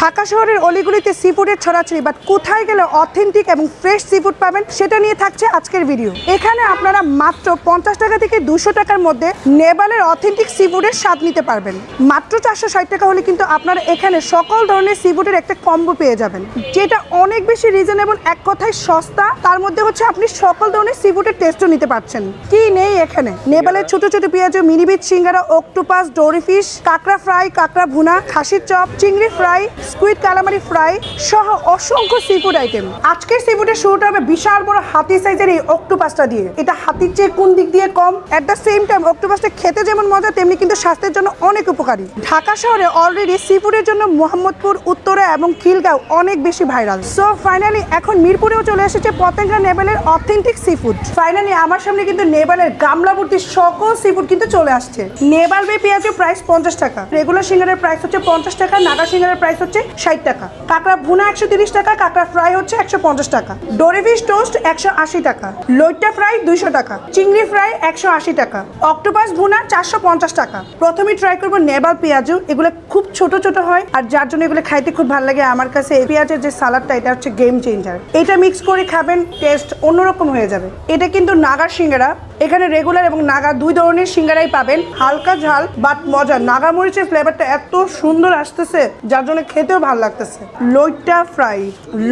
ঢাকা শহরের অলিগুলিতে সি ফুডের ছড়াছড়ি বাট কোথায় গেলে অথেন্টিক এবং ফ্রেশ সি ফুড পাবেন সেটা নিয়ে থাকছে আজকের ভিডিও এখানে আপনারা মাত্র পঞ্চাশ টাকা থেকে দুশো টাকার মধ্যে নেপালের অথেন্টিক সি ফুডের স্বাদ নিতে পারবেন। মাত্র চারশো ষাট টাকা হলে কিন্তু আপনারা এখানে সকল ধরনের সি ফুডের একটা কম্বো পেয়ে যাবেন। যেটা অনেক বেশি রিজনেবল এক কথায় সস্তা, তার মধ্যে হচ্ছে আপনি সকল ধরনের সি ফুডের টেস্টও নিতে পারছেন। কি নেই এখানে? নেপালের ছোট ছোট পেঁয়াজ, মিনিবিট, সিঙ্গারা অক্টোপাস ডোরি ফিশ কাঁকড়া ফ্রাই কাঁকড়া ভুনা, খাসির চপ, চিংড়ি ফ্রাই স্কুইড কালামারি ফ্রাই সহ অসংখ্য সি ফুড আইটেম আজকের সি ফুডের শুরুটা হবে বিশাল বড় হাতি সাইজের এই অক্টোপাসটা দিয়ে। এটা হাতির চেয়ে কোন দিক দিয়ে কম? অ্যাট দ্য সেম টাইম অক্টোপাসটা খেতে যেমন মজা, তেমনি কিন্তু স্বাস্থ্যের জন্য অনেক উপকারী। ঢাকা শহরে অলরেডি সি ফুডের জন্য মোহাম্মদপুর, উত্তরা এবং খিলগাঁও অনেক বেশি ভাইরাল সো ফাইনালি এখন মিরপুরেও চলে এসেছে পতেঙ্গা নেপালের অথেন্টিক সি ফুড ফাইনালি আমার সামনে কিন্তু নেপালের গামলা ভর্তি সকল সি ফুড কিন্তু চলে আসছে। নেপাল বে পেঁয়াজের প্রাইস পঞ্চাশ টাকা। রেগুলার সিঙ্গারের প্রাইস হচ্ছে পঞ্চাশ টাকা, নাগা সিঙ্গারের প্রাইস হচ্ছে ষাট টাকা। কাঁকড়া ভুনা একশো তিরিশ টাকা, কাঁকড়া ফ্রাই হচ্ছে একশো পঞ্চাশ টাকা। ডোরি ফিশ টোস্ট একশো আশি টাকা। লইট্টা ফ্রাই দুইশো টাকা। চিংড়ি ফ্রাই একশো আশি টাকা। অক্টোপাস ভুনা চারশো পঞ্চাশ টাকা। প্রথমে ট্রাই করব নেবাল পেঁয়াজু। এগুলো খুব ছোট ছোট হয় আর যার জন্য এগুলো খাইতে খুব ভালো লাগে আমার কাছে পেঁয়াজের যে সালাডটা এটা হচ্ছে গেম চেঞ্জার এটা মিক্স করে খাবেন টেস্ট অন্যরকম হয়ে যাবে। এটা কিন্তু নাগার সিঙ্গারা। এখানে রেগুলার এবং নাগা দুই ধরনের সিঙ্গারাই পাবেন। হালকা ঝাল বাট মজা নাগা মরিচের ফ্লেভারটা এত সুন্দর আসতেছে, যার জন্য খেতেও ভালো লাগতেছে। লইট্টা ফ্রাই।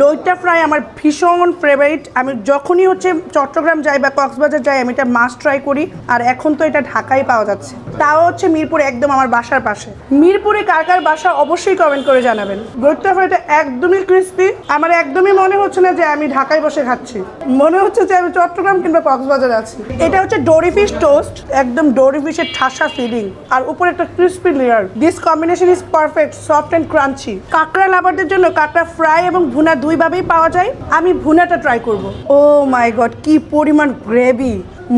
লইট্টা ফ্রাই আমার ভীষণ ফেভারিট আমি যখনই হচ্ছে চট্টগ্রাম যাই বা কক্সবাজার যাই, আমি এটা মাস্ট ট্রাই করি। আর এখন তো এটা ঢাকায় পাওয়া যাচ্ছে। তাও হচ্ছে মিরপুর একদম আমার বাসার পাশে। মিরপুরে কার কার বাসা অবশ্যই কমেন্ট করে জানাবেন। লইট্টা ফ্রাইটা একদমই ক্রিস্পি আমার একদমই মনে হচ্ছে না যে আমি ঢাকায় বসে খাচ্ছি। মনে হচ্ছে যে আমি চট্টগ্রাম কিংবা কক্সবাজারে আছি। এটা হচ্ছে ডোরি ফিশ টোস্ট, একদম ডোরি ফিশের ঠাসা ফিলিং আর উপরে একটা crispy layer this combination is perfect soft and crunchy কাঁকড়া লাভারদের জন্য কাঁকড়া ফ্রাই এবং ভুনা দুইভাবেই পাওয়া যায়। আমি ভুনাটা ট্রাই করব। ও মাই গড কি পরিমাণ গ্রেভি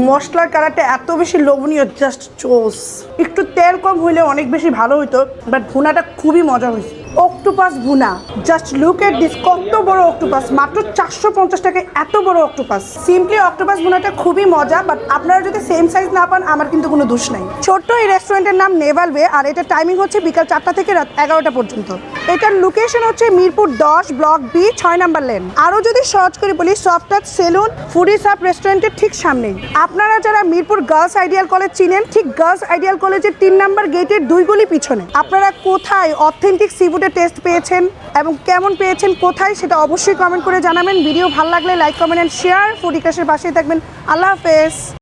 মশলার কালারটা এত বেশি লোভনীয় জাস্ট চোস। একটু তেল কম হইলে অনেক বেশি ভালো হইতো বাট ভুনাটা খুবই মজা হয়েছে অক্টোপাস ভুনা। জাস্ট লুক এট দিস কত বড় অক্টোপাস। মাত্র চারশো পঞ্চাশ টাকায় এত বড় অক্টোপাস। সিম্পলি অক্টোপাস ভুনাটা খুবই মজা বাট আপনারা যদি সেম সাইজ না পান, আমার কিন্তু কোনো দোষ নাই। ছোট্ট এই রেস্টুরেন্টের নাম নেভাল আর এটা টাইমিং হচ্ছে বিকাল চারটা থেকে রাত এগারোটা পর্যন্ত। এটার লোকেশন হচ্ছে মিরপুর দশ ব্লক বি ছয় নাম্বার লেন আরও যদি সহজ করে বলি সফটাচ সেলুন ফুডি সাপ রেস্টুরেন্টের ঠিক সামনেই। আপনারা যারা মিরপুর গার্লস আইডিয়াল কলেজ চিনেন, ঠিক গার্লস আইডিয়াল কলেজের তিন নাম্বার গেটের দুই গলি পিছনে। আপনারা কোথায় অথেন্টিক সি ফুডের টেস্ট পেয়েছেন এবং কেমন পেয়েছেন, কোথায় সেটা অবশ্যই কমেন্ট করে জানাবেন। ভিডিও ভালো লাগলে like comment and share food ইকাশের পাশেই থাকবেন। আল্লাহ হাফেজ।